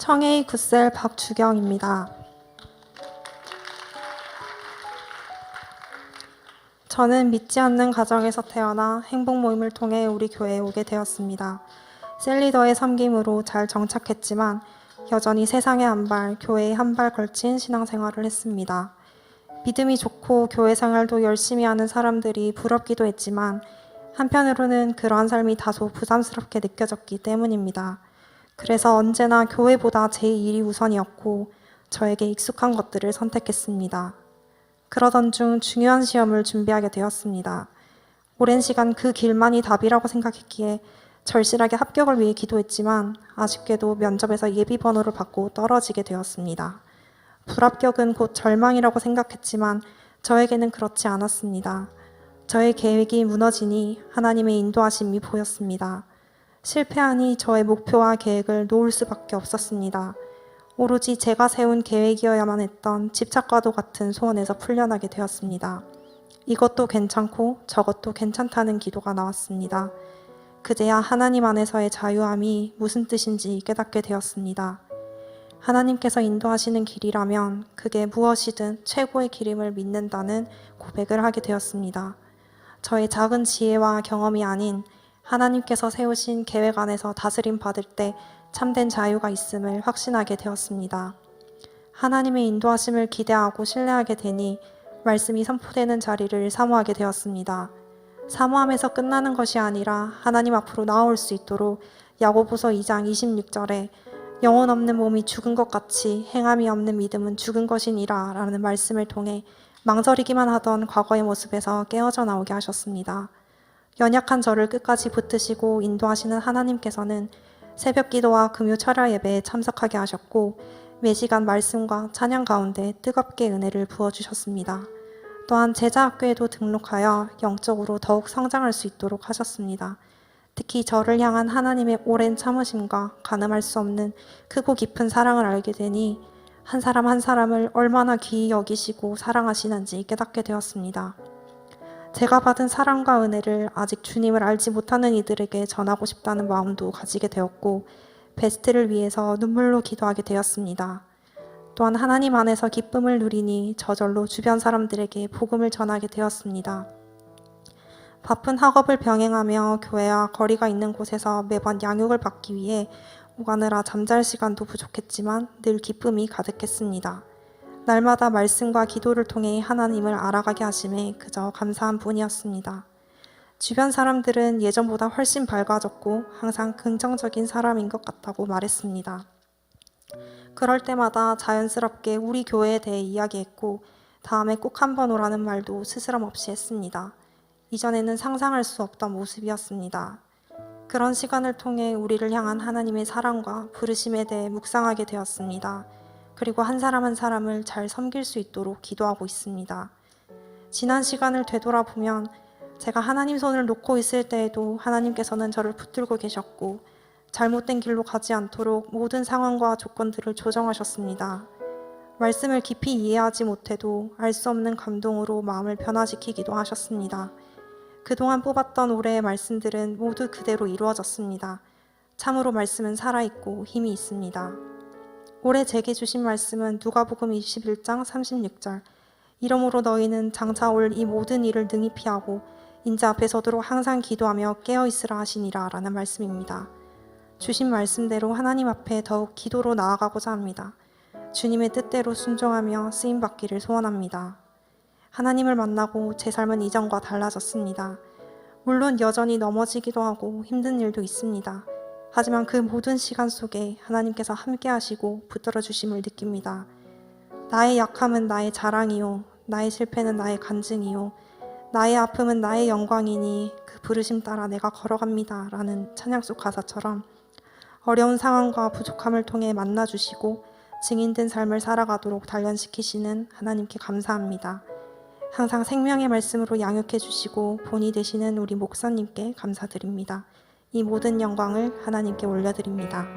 청해의 굿셀 박주경입니다. 저는 믿지 않는 가정에서 태어나 행복 모임을 통해 우리 교회에 오게 되었습니다. 셀리더의 섬김으로 잘 정착했지만 여전히 세상의 한 발, 교회에 한발 걸친 신앙생활을 했습니다. 믿음이 좋고 교회 생활도 열심히 하는 사람들이 부럽기도 했지만 한편으로는 그러한 삶이 다소 부담스럽게 느껴졌기 때문입니다. 그래서 언제나 교회보다 제 일이 우선이었고 저에게 익숙한 것들을 선택했습니다. 그러던 중 중요한 시험을 준비하게 되었습니다. 오랜 시간 그 길만이 답이라고 생각했기에 절실하게 합격을 위해 기도했지만 아쉽게도 면접에서 예비 번호를 받고 떨어지게 되었습니다. 불합격은 곧 절망이라고 생각했지만 저에게는 그렇지 않았습니다. 저의 계획이 무너지니 하나님의 인도하심이 보였습니다. 실패하니 저의 목표와 계획을 놓을 수밖에 없었습니다. 오로지 제가 세운 계획이어야만 했던 집착과도 같은 소원에서 풀려나게 되었습니다. 이것도 괜찮고 저것도 괜찮다는 기도가 나왔습니다. 그제야 하나님 안에서의 자유함이 무슨 뜻인지 깨닫게 되었습니다. 하나님께서 인도하시는 길이라면 그게 무엇이든 최고의 길임을 믿는다는 고백을 하게 되었습니다. 저의 작은 지혜와 경험이 아닌 하나님께서 세우신 계획 안에서 다스림 받을 때 참된 자유가 있음을 확신하게 되었습니다. 하나님의 인도하심을 기대하고 신뢰하게 되니 말씀이 선포되는 자리를 사모하게 되었습니다. 사모함에서 끝나는 것이 아니라 하나님 앞으로 나올 수 있도록 야고보서 2장 26절에 영혼 없는 몸이 죽은 것 같이 행함이 없는 믿음은 죽은 것이니라 라는 말씀을 통해 망설이기만 하던 과거의 모습에서 깨어져 나오게 하셨습니다. 연약한 저를 끝까지 붙드시고 인도하시는 하나님께서는 새벽 기도와 금요 철야 예배에 참석하게 하셨고 매시간 말씀과 찬양 가운데 뜨겁게 은혜를 부어 주셨습니다. 또한 제자학교에도 등록하여 영적으로 더욱 성장할 수 있도록 하셨습니다. 특히 저를 향한 하나님의 오랜 참으심과 가늠할 수 없는 크고 깊은 사랑을 알게 되니 한 사람 한 사람을 얼마나 귀히 여기시고 사랑하시는지 깨닫게 되었습니다. 제가 받은 사랑과 은혜를 아직 주님을 알지 못하는 이들에게 전하고 싶다는 마음도 가지게 되었고 베스트를 위해서 눈물로 기도하게 되었습니다. 또한 하나님 안에서 기쁨을 누리니 저절로 주변 사람들에게 복음을 전하게 되었습니다. 바쁜 학업을 병행하며 교회와 거리가 있는 곳에서 매번 양육을 받기 위해 오가느라 잠잘 시간도 부족했지만 늘 기쁨이 가득했습니다. 날마다 말씀과 기도를 통해 하나님을 알아가게 하심에 그저 감사한 뿐이었습니다. 주변 사람들은 예전보다 훨씬 밝아졌고 항상 긍정적인 사람인 것 같다고 말했습니다. 그럴 때마다 자연스럽게 우리 교회에 대해 이야기했고 다음에 꼭 한번 오라는 말도 스스럼 없이 했습니다. 이전에는 상상할 수 없던 모습이었습니다. 그런 시간을 통해 우리를 향한 하나님의 사랑과 부르심에 대해 묵상하게 되었습니다. 그리고 한 사람 한 사람을 잘 섬길 수 있도록 기도하고 있습니다. 지난 시간을 되돌아보면 제가 하나님 손을 놓고 있을 때에도 하나님께서는 저를 붙들고 계셨고 잘못된 길로 가지 않도록 모든 상황과 조건들을 조정하셨습니다. 말씀을 깊이 이해하지 못해도 알 수 없는 감동으로 마음을 변화시키기도 하셨습니다. 그동안 뽑았던 올해의 말씀들은 모두 그대로 이루어졌습니다. 참으로 말씀은 살아있고 힘이 있습니다. 올해 제게 주신 말씀은 누가복음 21장 36절 이러므로 너희는 장차 올 이 모든 일을 능히 피하고 인자 앞에 서도록 항상 기도하며 깨어 있으라 하시니라 라는 말씀입니다. 주신 말씀대로 하나님 앞에 더욱 기도로 나아가고자 합니다. 주님의 뜻대로 순종하며 쓰임 받기를 소원합니다. 하나님을 만나고 제 삶은 이전과 달라졌습니다. 물론 여전히 넘어지기도 하고 힘든 일도 있습니다. 하지만 그 모든 시간 속에 하나님께서 함께 하시고 붙들어 주심을 느낍니다. 나의 약함은 나의 자랑이요. 나의 실패는 나의 간증이요. 나의 아픔은 나의 영광이니 그 부르심 따라 내가 걸어갑니다. 라는 찬양 속 가사처럼 어려운 상황과 부족함을 통해 만나주시고 증인된 삶을 살아가도록 단련시키시는 하나님께 감사합니다. 항상 생명의 말씀으로 양육해 주시고 본이 되시는 우리 목사님께 감사드립니다. 이 모든 영광을 하나님께 올려드립니다.